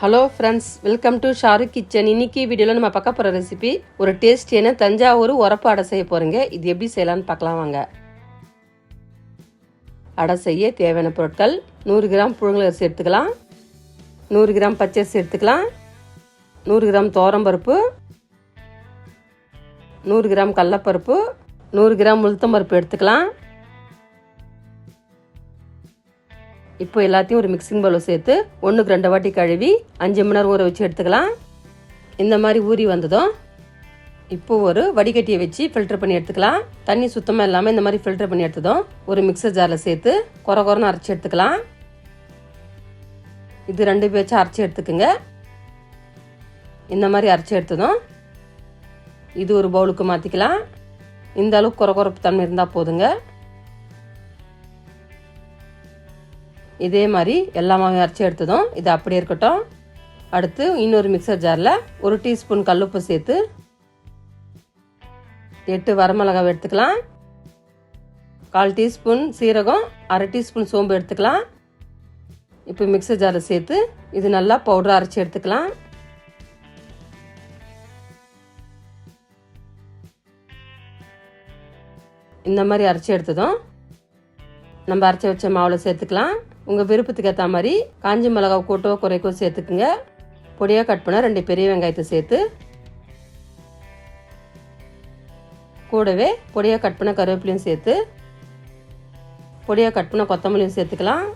Hello friends welcome to Shahrukh kitchen இன்னைக்கு வீடியோவில் நம்ம பார்க்க போகிற ரெசிபி ஒரு டேஸ்டியான தஞ்சாவூர் உரப்பு அடை செய்ய போகிறேங்க இது எப்படி செய்யலாம்னு பார்க்கலாம் வாங்க. அடை செய்ய தேவையான பொருட்கள் நூறு கிராம் புழுங்கலரிசி எடுத்துக்கலாம். நூறு கிராம் பச்சரிசி எடுத்துக்கலாம். நூறு கிராம் பருப்பு. நூறு கிராம் கடலப்பருப்பு. நூறு கிராம் உளுத்தம்பருப்பு எடுத்துக்கலாம். இப்போ எல்லாத்தையும் ஒரு மிக்சிங் பவுலில் சேர்த்து ஒன்றுக்கு ரெண்டு வாட்டி கழுவி அஞ்சு மணி நேரம் ஊற வச்சு எடுத்துக்கலாம். இந்த மாதிரி ஊறி வந்ததும் இப்போ ஒரு வடிகட்டியை வச்சு ஃபில்டர் பண்ணி எடுத்துக்கலாம். தண்ணி சுத்தமாக இல்லாமல் இந்த மாதிரி ஃபில்டர் பண்ணி எடுத்ததும் ஒரு மிக்சர் ஜாரில் சேர்த்து குறை குறைன்னு அரைச்சி எடுத்துக்கலாம். இது ரெண்டு பேச்சும் அரைச்சி எடுத்துக்குங்க. இந்த மாதிரி அரைச்சி எடுத்ததும் இது ஒரு பவுலுக்கு மாற்றிக்கலாம் இந்த அளவுக்கு குறை குறைப்பு தன்மை இருந்தால் போதுங்க. இதே மாதிரி எல்லா மாவையும் அரைச்சி எடுத்ததும் இது அப்படியே இருக்கட்டும். அடுத்து இன்னொரு மிக்சர் ஜாரில் ஒரு டீஸ்பூன் கல்லுப்பு சேர்த்து எட்டு வரமிளகாவை எடுத்துக்கலாம். கால் டீஸ்பூன் சீரகம் அரை டீஸ்பூன் சோம்பு எடுத்துக்கலாம். இப்போ மிக்சர் ஜாரில் சேர்த்து இது நல்லா பவுடர் அரைச்சி எடுத்துக்கலாம். இந்த மாதிரி அரைச்சி எடுத்ததும் நம்ம அரைச்சி வச்ச மாவில் சேர்த்துக்கலாம். உங்கள் விருப்பத்துக்கு ஏற்ற மாதிரி காஞ்சி மிளகா கூட்டோ குறைக்கோ சேர்த்துக்குங்க. பொடியாக கட் பண்ண ரெண்டு பெரிய வெங்காயத்தை சேர்த்து கூடவே பொடியாக கட் பண்ண கருவேப்பிலையும் சேர்த்து பொடியாக கட் பண்ண கொத்தமல்லியும் சேர்த்துக்கலாம்.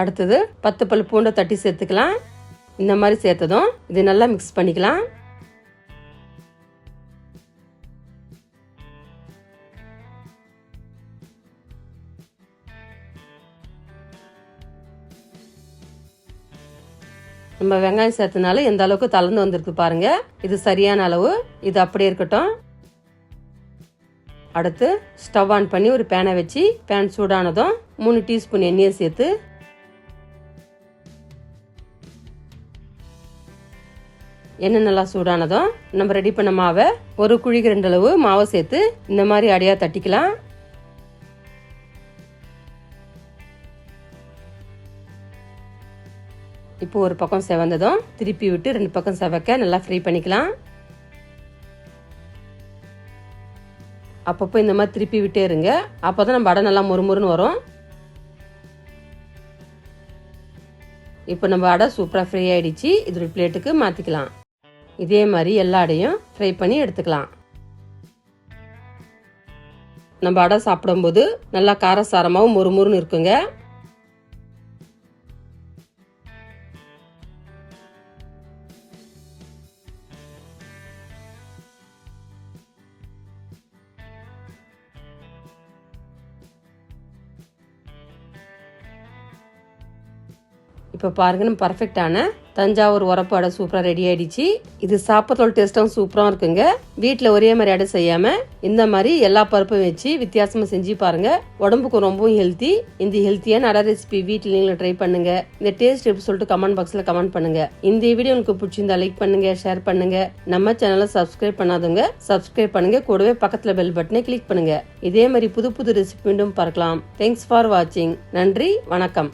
அடுத்தது பத்து பல் பூண்டை தட்டி சேர்த்துக்கலாம். இந்த மாதிரி சேர்த்ததும் இது நல்லா மிக்ஸ் பண்ணிக்கலாம். நம்ம வெங்காயம் சேர்த்தனால எந்த அளவுக்கு தளர்ந்து வந்திருக்கு பாருங்க. இது சரியான அளவு. இது அப்படியே இருக்கட்டும். அடுத்து ஸ்டவ் ஆன் பண்ணி ஒரு பேனை வச்சு பேன் சூடானதும் மூணு டீஸ்பூன் எண்ணெயை சேர்த்து எண்ணெய் நல்லா சூடானதும் நம்ம ரெடி பண்ண மாவை ஒரு குழிக்கு ரெண்டு அளவு மாவை சேர்த்து இந்த மாதிரி அடியாக தட்டிக்கலாம். இப்போ ஒரு பக்கம் செவந்ததும் திருப்பி விட்டு ரெண்டு பக்கம் செவக்க நல்லா ஃப்ரை பண்ணிக்கலாம். அப்பப்போ இந்த மாதிரி திருப்பி விட்டே இருங்க. அப்போ தான் நம்ம அடை நல்லா முறுமுறுன்னு வரும். இப்போ நம்ம அடை சூப்பராக ஃப்ரை ஆகிடுச்சு இது ஒரு பிளேட்டுக்கு மாற்றிக்கலாம் இதே மாதிரி எல்லா அடையும் ஃப்ரை பண்ணி எடுத்துக்கலாம். நம்ம அடை சாப்பிடும்போது நல்லா காரசாரமாகவும் முறுமுறுன்னு இருக்குங்க. இப்போ பாருங்க நம்ம பர்ஃபெக்டான தஞ்சாவூர் உரப்பு அடை சூப்பராக ரெடி ஆயிடுச்சு. இது சாப்பிட்றதோட டேஸ்ட்டும் சூப்பராக இருக்குங்க. வீட்டில் ஒரே மாதிரி அடை செய்யாமல் இந்த மாதிரி எல்லா பருப்பும் வச்சு வித்தியாசமாக செஞ்சு பாருங்க. உடம்புக்கு ரொம்பவும் ஹெல்த்தி இந்த ஹெல்த்தியான அடை ரெசிபி வீட்டில் நீங்களும் ட்ரை பண்ணுங்க. இந்த டேஸ்ட் எப்படி சொல்லிட்டு கமெண்ட் பாக்ஸில் கமெண்ட் பண்ணுங்க. இந்த வீடியோ உங்களுக்கு பிடிச்சிருந்தா லைக் பண்ணுங்க ஷேர் பண்ணுங்க. நம்ம சேனலை சப்ஸ்கிரைப் பண்ணாதவங்க சப்ஸ்கிரைப் பண்ணுங்க. கூடவே பக்கத்தில் பெல் பட்டனை கிளிக் பண்ணுங்க. இதே மாதிரி புது புது ரெசிபி மீண்டும் பார்க்கலாம். தேங்க்ஸ் ஃபார் வாட்சிங் நன்றி வணக்கம்.